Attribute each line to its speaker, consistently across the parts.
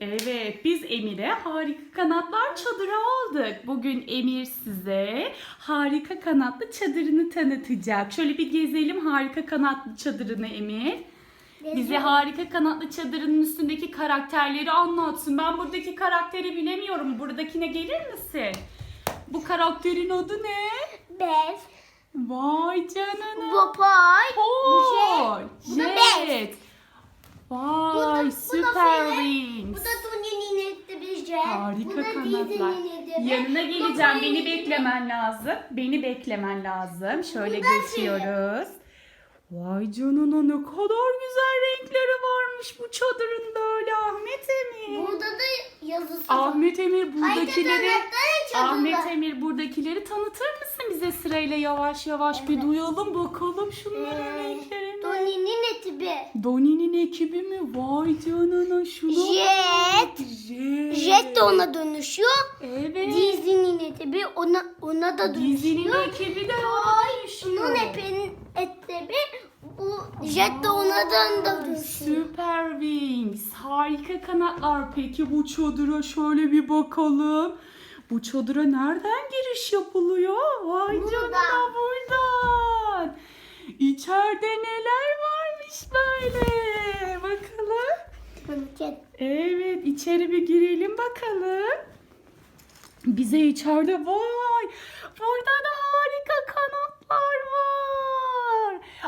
Speaker 1: Evet, biz Emir'e harika kanatlar çadırı aldık. Bugün Emir size harika kanatlı çadırını tanıtacak. Şöyle bir gezelim harika kanatlı çadırını Emir. Bize harika kanatlı çadırının üstündeki karakterleri anlatsın. Ben buradaki karakteri bilemiyorum. Buradakine gelir misin? Bu karakterin adı ne?
Speaker 2: Bev.
Speaker 1: Vay canına.
Speaker 2: Bopay. Bu
Speaker 1: Oy,
Speaker 2: Bu da.
Speaker 1: Jet.
Speaker 2: Bu
Speaker 1: Vay
Speaker 2: bu da
Speaker 1: süper wings.
Speaker 2: Bu da Tony'nin jet.
Speaker 1: Harika
Speaker 2: Bu da
Speaker 1: kanatlar. Yanına geleceğim. Beni beklemen lazım. Beni beklemen lazım. Şöyle
Speaker 2: da
Speaker 1: geçiyoruz. Vay canına ne kadar güzel renkleri varmış bu çadırın böyle Ahmet Emir.
Speaker 2: Burada da yazısı.
Speaker 1: Ahmet Emir buradakileri. Ahmet Emir buradakileri tanıtır mısın bize sırayla yavaş yavaş bir
Speaker 2: Evet.
Speaker 1: duyalım bakalım şunların
Speaker 2: Ee,
Speaker 1: renklerini.
Speaker 2: Tony'nin eti bir.
Speaker 1: Doni'nin ekibi mi? Vay canına şuna
Speaker 2: Jet.
Speaker 1: Jet.
Speaker 2: Jet de ona dönüşüyor.
Speaker 1: Evet.
Speaker 2: Disney'nin eti bir ona ona da
Speaker 1: Dizinin
Speaker 2: dönüşüyor.
Speaker 1: ekibi de ona dönüşüyor.
Speaker 2: Bir. Bu jet de ona dönüşüyor.
Speaker 1: Süper Wings. Harika kanatlar. Peki bu çadıra şöyle bir bakalım. Bu çadıra nereden giriş yapılıyor? Vay
Speaker 2: Buradan.
Speaker 1: canına buradan. İçeride neler varmış böyle. Bakalım. Evet içeri bir girelim bakalım. Bize içeride vay burada da harika kanatlar var.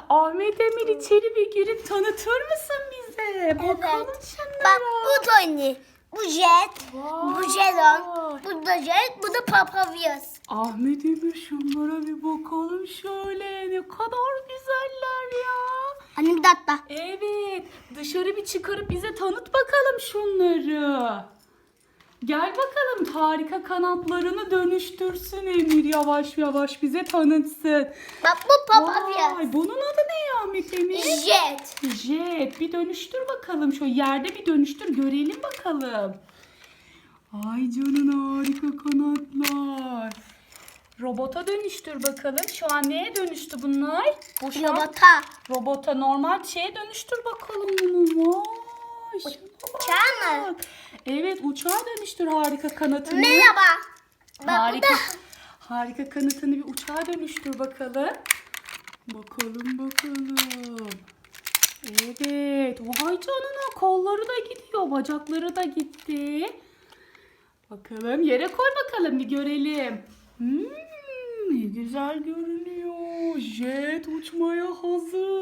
Speaker 1: Ahmet Emir içeri bir girip tanıtır mısın bize? Bakalım şunlara.
Speaker 2: Bak bu Tony. Bu jet. Bu
Speaker 1: Vay.
Speaker 2: Jelon. Bu da jet. Bu da Papavias.
Speaker 1: Ahmet Emir şunlara bir bakalım şöyle. Ne kadar güzeller ya.
Speaker 2: Anne bir dakika.
Speaker 1: Evet. Dışarı bir çıkarıp bize tanıt bakalım şunları. Gel bakalım harika kanatlarını dönüştürsün Emir yavaş yavaş bize tanıtsın.
Speaker 2: Bak bu Papavias.
Speaker 1: Vay bunun adı ne ya Ahmet Emir?
Speaker 2: Jet.
Speaker 1: Jet bir dönüştür bakalım. Şu yerde bir dönüştür görelim bakalım. Ay canına harika kanatlar. Robota dönüştür bakalım. Şu an neye dönüştü bunlar? Bu şu an
Speaker 2: Robota.
Speaker 1: Robota normal şeye dönüştür bakalım bunu. Vay.
Speaker 2: Uçağa mı?
Speaker 1: Evet uçağa dönüştür harika kanatını.
Speaker 2: Merhaba. Bak
Speaker 1: harika.
Speaker 2: da.
Speaker 1: Harika kanatını bir uçağa dönüştür bakalım. Bakalım bakalım. Evet. Vay canına kolları da gidiyor. Bacakları da gitti. Bakalım yere koy bakalım bir görelim. Hmm, ne güzel görünüyor. Jet uçmaya hazır.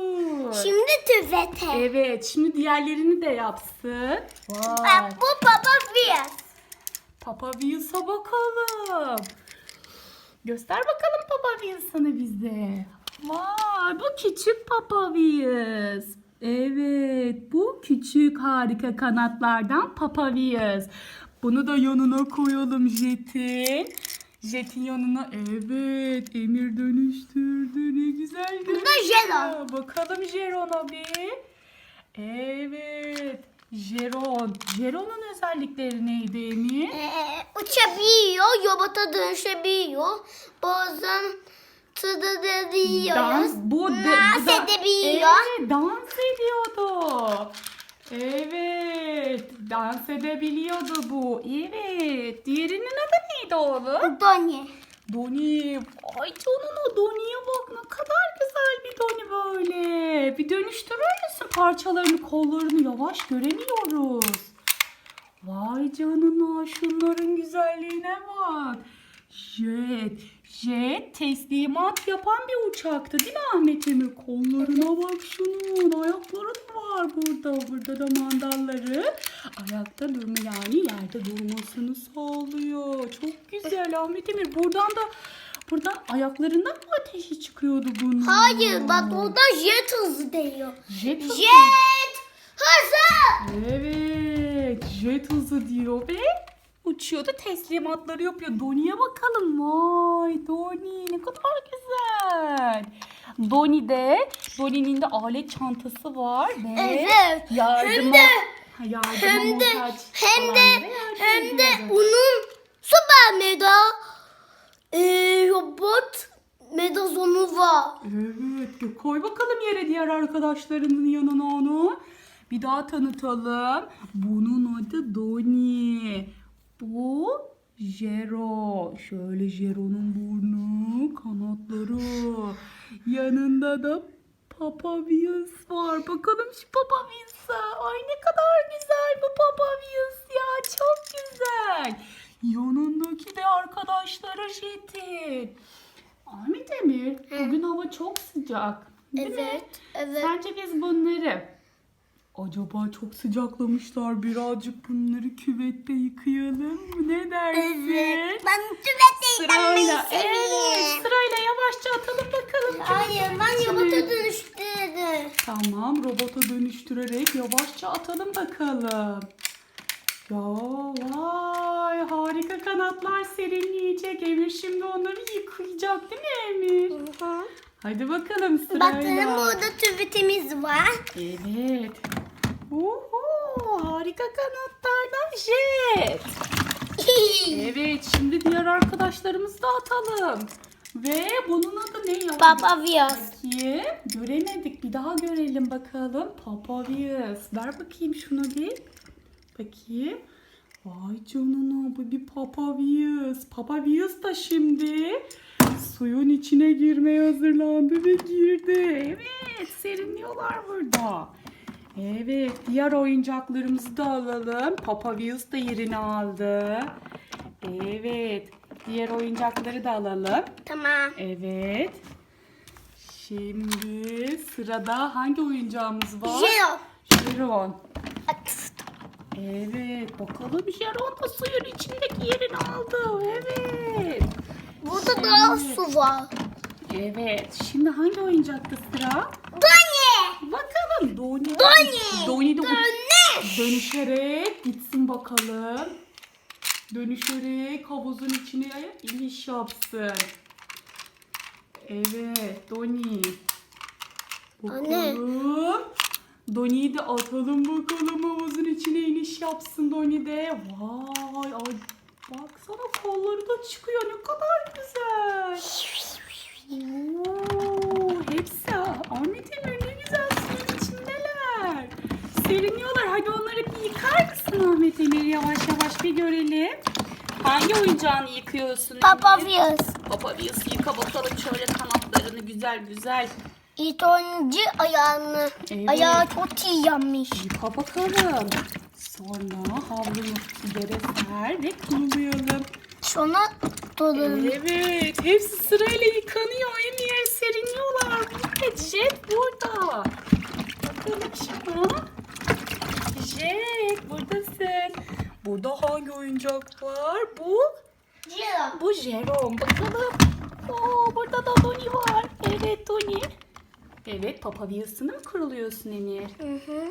Speaker 2: Şimdi tüvete.
Speaker 1: Evet şimdi diğerlerini de yapsın. Vay.
Speaker 2: Bu Papavias.
Speaker 1: Papa Wheels'a bakalım. Göster bakalım Papa Wheels'ını bize. Vay bu küçük Papa Wheels. Evet bu küçük harika kanatlardan Papa Wheels. Bunu da yanına koyalım Jet'in. Jet'in yanına evet Emir dönüştürdü ne güzel
Speaker 2: Bu da Jelon.
Speaker 1: Bakalım Jeron'a bir. Evet. Jeron. Jeron'un özellikleri neydi Emir?
Speaker 2: Ee, uçabiliyor, robota dönüşebiliyor. Bazen tıdı ediyoruz.
Speaker 1: Dans bu de,
Speaker 2: Dans edebiliyor.
Speaker 1: Evet, dans ediyordu. Evet, dans edebiliyordu bu. Evet. Diğerinin adı neydi oğlum?
Speaker 2: Donnie.
Speaker 1: Doni. Ay canına Doni'ye bak ne kadar güzel bir Doni böyle. Bir dönüştürür müsün parçalarını, kollarını yavaş göremiyoruz. Vay canına şunların güzelliğine bak. Jet. Jet teslimat yapan bir uçaktı değil mi Ahmet Emir? Kollarına bak şunun. Ayakları da var burada. Burada da mandalları. Ayakta durma yani yerde durmasını sağlıyor. Çok güzel Ahmet Emir. Buradan da buradan ayaklarından mı ateşi çıkıyordu bunun?
Speaker 2: Hayır bak orada jet hızı diyor.
Speaker 1: Jet hızı.
Speaker 2: Jet hızı.
Speaker 1: Evet, jet hızı diyor ve uçuyordu teslimatları yapıyor. Doni'ye bakalım. Vay Doni ne kadar güzel. Doni'de, Doni'nin de alet çantası var ve
Speaker 2: Evet.
Speaker 1: yardıma,
Speaker 2: Hem de
Speaker 1: yardıma
Speaker 2: hem de hem de hem de onun süper mega e, robot medazonu var.
Speaker 1: Evet, koy bakalım yere diğer arkadaşlarının yanına onu. Bir daha tanıtalım. Bunun adı Doni. Bu Jero. Şöyle Jero'nun burnu, kanatları. Yanında da Papa Wheels var. Bakalım şu Papa Wheels'a. Ay ne kadar güzel bu Papa Wheels ya. Çok güzel. Yanındaki de arkadaşları Jet'in. Ahmet Emir, bugün hava çok sıcak. Değil mi?
Speaker 2: Evet. Evet.
Speaker 1: Sence biz bunları acaba çok sıcaklamışlar birazcık bunları küvette yıkayalım mı? Ne dersin?
Speaker 2: Evet. Ben tüvete
Speaker 1: Sırayla,
Speaker 2: yıkanmayı
Speaker 1: evet, sırayla yavaşça atalım bakalım.
Speaker 2: Hayır ben yumurta dönüştürdüm.
Speaker 1: Tamam, robota dönüştürerek yavaşça atalım bakalım. Ya vay harika kanatlar serinleyecek. Emir şimdi onları yıkayacak değil mi Emir? Hadi bakalım sırayla.
Speaker 2: Bakalım burada tüvetimiz var.
Speaker 1: Evet. Oho, harika kanatlardan jet. Evet, şimdi diğer arkadaşlarımızı da atalım. Ve bunun adı ne ya?
Speaker 2: Baba Viyaz.
Speaker 1: Bakayım. Göremedik. Bir daha görelim bakalım. Papa Vias. Ver bakayım şunu bir. Bakayım. Vay canına bu bir Papa Vias. Papa Vias da şimdi suyun içine girmeye hazırlandı ve girdi. Evet serinliyorlar burada. Evet diğer oyuncaklarımızı da alalım. Papa Vias da yerini aldı. Evet diğer oyuncakları da alalım.
Speaker 2: Tamam.
Speaker 1: Evet. Şimdi sırada hangi oyuncağımız var?
Speaker 2: Jero.
Speaker 1: Jeron. Evet. Bakalım Jeron da suyun içindeki yerini aldı. Evet.
Speaker 2: Burada daha su var.
Speaker 1: Evet. Şimdi hangi oyuncakta sıra?
Speaker 2: Doni.
Speaker 1: Bakalım. Doni.
Speaker 2: Doni.
Speaker 1: Doni de
Speaker 2: Dönüş.
Speaker 1: dönüşerek gitsin bakalım. Dönüşerek havuzun içine iniş yapsın. Evet, Doni. Bakalım. Doni'yi de atalım bakalım havuzun içine iniş yapsın Doni de. Vay, ay, baksana kolları da çıkıyor ne kadar güzel. Oo, hepsi Ahmet Emir ne güzel suyun içindeler. Seriniyorlar. Hadi onları bir yıkar mısın Ahmet Emir? Yavaş yavaş bir görelim. Hangi oyuncağını yıkıyorsun?
Speaker 2: Baba
Speaker 1: bir yıka bakalım şöyle kanatlarını güzel güzel.
Speaker 2: İlk önce ayağını.
Speaker 1: Evet.
Speaker 2: Ayağı çok iyi yanmış.
Speaker 1: Yıka bakalım. Sonra havluyu yere ser ve kurulayalım.
Speaker 2: Sonra dolanın.
Speaker 1: Evet, hepsi sırayla yıkanıyor. Emir seriniyorlar. Evet, Jet burada. Bakalım şuna. Jet, buradasın. Burada hangi oyuncak var? Bu,
Speaker 2: Jero.
Speaker 1: bu Jerome. Bakalım. Oo, burada da Doni var. Evet, Doni. Evet, Papa Wilson'ı mı kuruluyorsun Emir?
Speaker 2: Hı hı.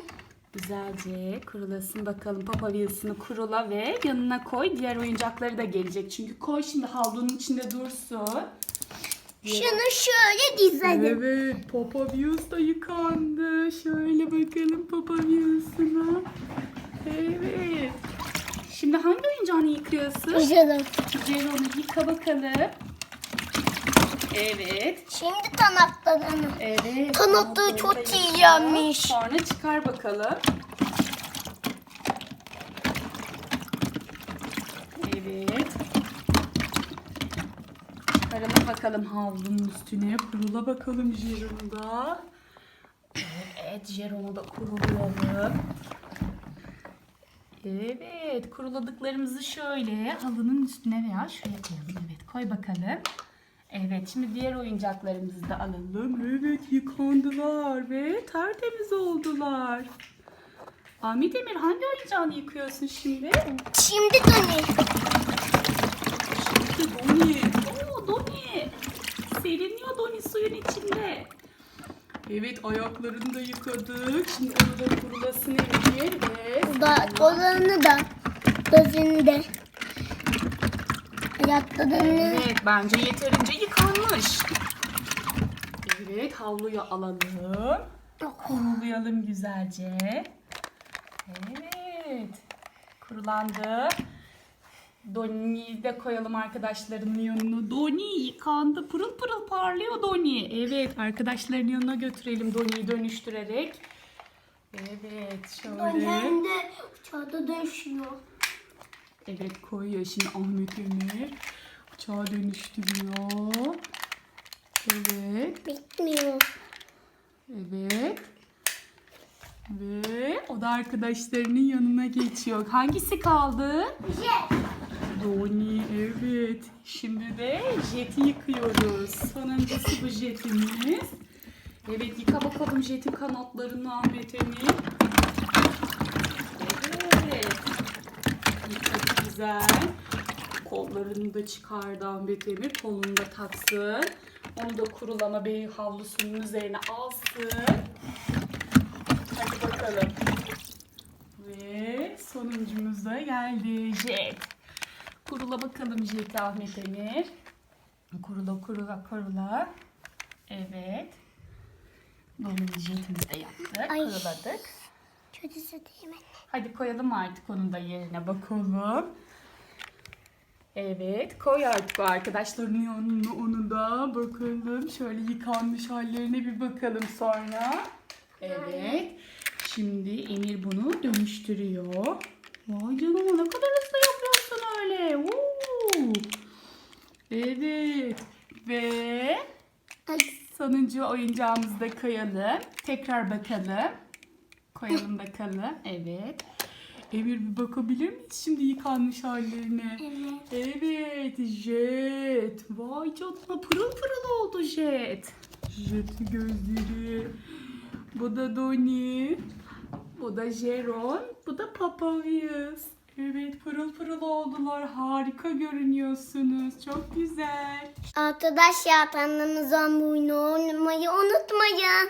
Speaker 1: Güzelce kurulasın bakalım. Papa Wilson'ı kurula ve yanına koy. Diğer oyuncakları da gelecek. Çünkü koy şimdi havlunun içinde dursun.
Speaker 2: Şunu şöyle dizelim.
Speaker 1: Evet, Papa Wheels da yıkandı. Şöyle bakalım Papa Wheels'ına. Evet. Şimdi hangi oyuncağını yıkıyorsun?
Speaker 2: Jero.
Speaker 1: Jerome'u yıka bakalım. Evet.
Speaker 2: Şimdi kanatlarını.
Speaker 1: Evet.
Speaker 2: Kanatları çok
Speaker 1: da
Speaker 2: iyi
Speaker 1: yıka. Sonra çıkar bakalım. Evet. Çıkaralım bakalım havlunun üstüne. Kurula bakalım Jerome'da. Evet, Jerome'u da kurulayalım. Evet, kuruladıklarımızı şöyle halının üstüne veya şuraya koyalım. Evet, koy bakalım. Evet, şimdi diğer oyuncaklarımızı da alalım. Evet, yıkandılar ve tertemiz oldular. Ahmet Emir hangi oyuncağını yıkıyorsun şimdi?
Speaker 2: Şimdi Doni.
Speaker 1: Şimdi Doni. Oo Doni. Seriniyor Doni suyun içinde. Evet ayaklarını da yıkadık. Şimdi onu da kurulasın Emir ve
Speaker 2: Burada dolanı da. Gözünü de. Ayaklarını.
Speaker 1: Evet bence yeterince yıkanmış. Evet havluyu alalım. Kurulayalım güzelce. Evet. Kurulandı. Doni'yi de koyalım arkadaşlarının yanına. Doni yıkandı. Pırıl pırıl parlıyor Doni. Evet arkadaşların yanına götürelim Doni'yi dönüştürerek. Evet şöyle.
Speaker 2: de uçağda dönüşüyor.
Speaker 1: Evet koyuyor şimdi Ahmet Emir. Uçağa dönüştürüyor. Evet.
Speaker 2: Bitmiyor.
Speaker 1: Evet. Ve o da arkadaşlarının yanına geçiyor. Hangisi kaldı?
Speaker 2: Jet.
Speaker 1: Doni evet. Şimdi de jeti yıkıyoruz. Sonuncusu bu jetimiz. Evet yıka bakalım jetin kanatlarını Ahmet. Evet. Yıkadı güzel. Kollarını da çıkardı Ahmet Emir. Kolunu da taksın. Onu da kurulama bey havlusunun üzerine alsın. Hadi bakalım. Ve sonuncumuz da geldi. Jet. Kurula bakalım Jet Ahmet Emir. Kurula kurula kurula. Evet. Dolun jetimizi de yaptık.
Speaker 2: Ay.
Speaker 1: Kuruladık.
Speaker 2: Kötü satayım
Speaker 1: Hadi koyalım artık onu da yerine bakalım. Evet koy artık arkadaşların yanına onu da bakalım. Şöyle yıkanmış hallerine bir bakalım sonra. Evet. Şimdi Emir bunu dönüştürüyor. Vay canına ne kadar hızlı yapıyorsun öyle. Oo. Evet. Ve sonuncu oyuncağımızı da koyalım. Tekrar bakalım. Koyalım bakalım. Evet. Emir bir bakabilir miyiz şimdi yıkanmış hallerine?
Speaker 2: Evet.
Speaker 1: Evet, jet. Vay canına pırıl pırıl oldu jet. Jet'in gözleri. Bu da Doni. Bu da Jeron. Bu da Papavius. Evet pırıl pırıl oldular. Harika görünüyorsunuz. Çok güzel.
Speaker 2: Arkadaşlar kanalımıza abone olmayı unutmayın.